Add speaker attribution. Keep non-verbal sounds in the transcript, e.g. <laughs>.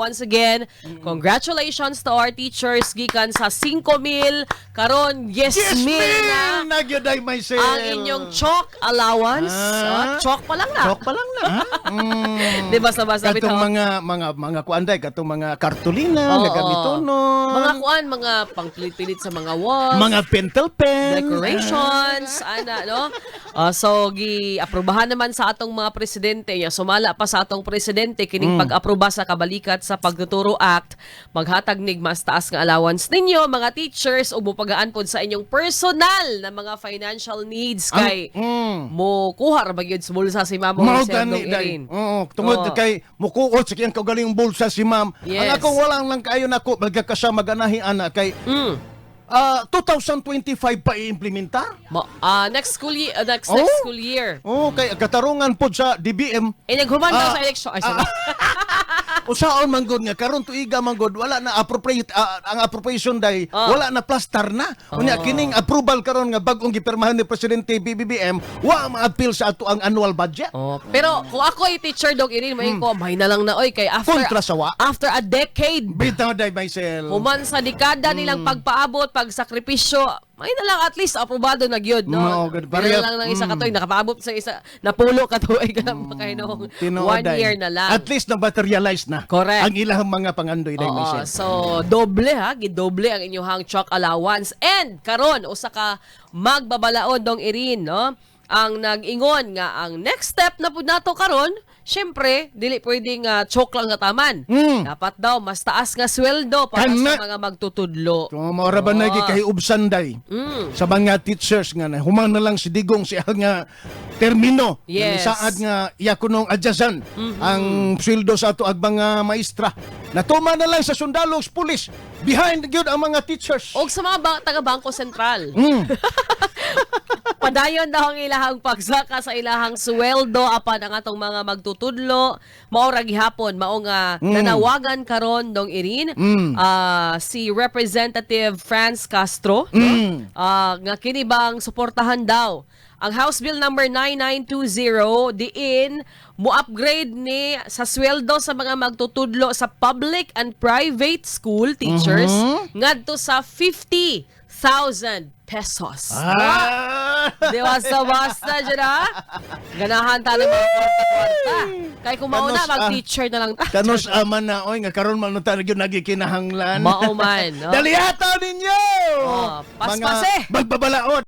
Speaker 1: Once again, congratulations to our teachers gikan sa 5,000 karon yes,
Speaker 2: Yes,
Speaker 1: mil na
Speaker 2: Nagyoday myself.
Speaker 1: ang inyong chalk allowance.
Speaker 2: Ah.
Speaker 1: Ah, chalk pa lang na.
Speaker 2: Joke pa lang na. <laughs> Mm.
Speaker 1: Di basta-basta
Speaker 2: Katong
Speaker 1: bitaw.
Speaker 2: mga mga mga kuanday katong mga kartulina,
Speaker 1: Oo.
Speaker 2: nagamitonon.
Speaker 1: Mga kuan, mga pangpilit-pilit sa mga walls.
Speaker 2: mga pentel pen.
Speaker 1: decorations, ana, no? Ah, so, gi-aprobahan naman sa atong mga presidente, ya, sumala pa sa atong presidente, kining
Speaker 2: Mm.
Speaker 1: pag-aproba sa kabalikat sa Pagtuturo Act, maghatag nig mas taas nga allowance ninyo, mga teachers, ug mupagaan pod sa inyong personal na mga financial needs kay
Speaker 2: Mm.
Speaker 1: mo kuha ra ba gyud sa bulsa si Mamo
Speaker 2: Mao gani.
Speaker 1: Irin.
Speaker 2: Oo, tungod
Speaker 1: Oo.
Speaker 2: kay mukuot sa kiyang kaugaling bulsa si ma'am.
Speaker 1: Yes.
Speaker 2: Ang akong walang lang kayo nako magkakasya maganahi ana kay
Speaker 1: Mm.
Speaker 2: ah, 2025 pa i-implementar.
Speaker 1: Mo, ah, next school year, ah, next,
Speaker 2: Oh?
Speaker 1: next school year.
Speaker 2: Oo, kay katarungan pod sa DBM
Speaker 1: Eh, naghuman daw
Speaker 2: Ah,
Speaker 1: sa election. Ay, sorry. <laughs>
Speaker 2: Usaon man gud nga karon tuiga man gud wala na appropriate ah, ang appropriation day
Speaker 1: Ah.
Speaker 2: wala na plaster na. Unya
Speaker 1: Ah.
Speaker 2: kining approval karon nga bag-ong gipirmahan ni presidente BBBM wa ma-appeal sa ato ang annual budget.
Speaker 1: Oh, pero kung ako ay teacher dog irin mo ko may na lang na oy kay after
Speaker 2: Hmm. Kontra sa wa.
Speaker 1: after a decade
Speaker 2: Bitaw day myself.
Speaker 1: human sa dekada
Speaker 2: Hmm.
Speaker 1: nilang pagpaabot pagsakripisyo may na lang at least aprobado na gyud no.
Speaker 2: Mao, good.
Speaker 1: Di
Speaker 2: Pareha-
Speaker 1: na lang ng isa
Speaker 2: mm.
Speaker 1: katoy nakapaabot sa isa napulo ka tuig <laughs> ka mm.
Speaker 2: Tinuod,
Speaker 1: one
Speaker 2: day.
Speaker 1: year na lang.
Speaker 2: At least na materialize na.
Speaker 1: Correct.
Speaker 2: Ang ilang mga pangandoy day
Speaker 1: Oo, so doble ha, gidoble ang inyong chalk allowance. And karon usa ka magbabalaod dong irin, no? Ang nag-ingon nga ang next step na pud nato karon, syempre dili pwedeng uh, choke lang nga taman.
Speaker 2: Mm.
Speaker 1: Dapat daw mas taas nga sweldo para
Speaker 2: Kana.
Speaker 1: sa mga magtutudlo.
Speaker 2: Kung maura ba
Speaker 1: Oo.
Speaker 2: nagi kay ubsan day
Speaker 1: Mm.
Speaker 2: sa mga teachers nga na human na lang si Digong siya nga termino
Speaker 1: Yes.
Speaker 2: Nga saad nga iya kunong adyasan ang sweldo sa ato ag mga maestra natuma na lang sa sundalo ug pulis behind gyud ang mga teachers
Speaker 1: Og sa mga ba- taga Bangko Sentral.
Speaker 2: Mm. <laughs>
Speaker 1: Padayon daw ang ilahang pagsaka sa ilahang sweldo apan ang atong mga magtutudlo mao ra gihapon mao nga nanawagan karon dong irin
Speaker 2: Mm.
Speaker 1: ah, si Representative Franz Castro?
Speaker 2: Mm.
Speaker 1: Ah, nga kini bang suportahan daw ang House Bill number 9920 diin mo-upgrade ni sa sweldo sa mga magtutudlo sa public and private school teachers
Speaker 2: Mhm.
Speaker 1: ngadto sa 50,000 pesos.
Speaker 2: ah.
Speaker 1: Di basta-basta dyan ha? Ganahan tayo mga kwarta-kwarta. Kaya kung mauna,
Speaker 2: Kanos, ah,
Speaker 1: mag-teacher na lang tayo.
Speaker 2: kanos aman na oy nga karon man ta gyud nagikinahanglan
Speaker 1: Mao man, no? <laughs>
Speaker 2: Dali hataw ninyo
Speaker 1: Oh, paspase.
Speaker 2: mga magbabalaod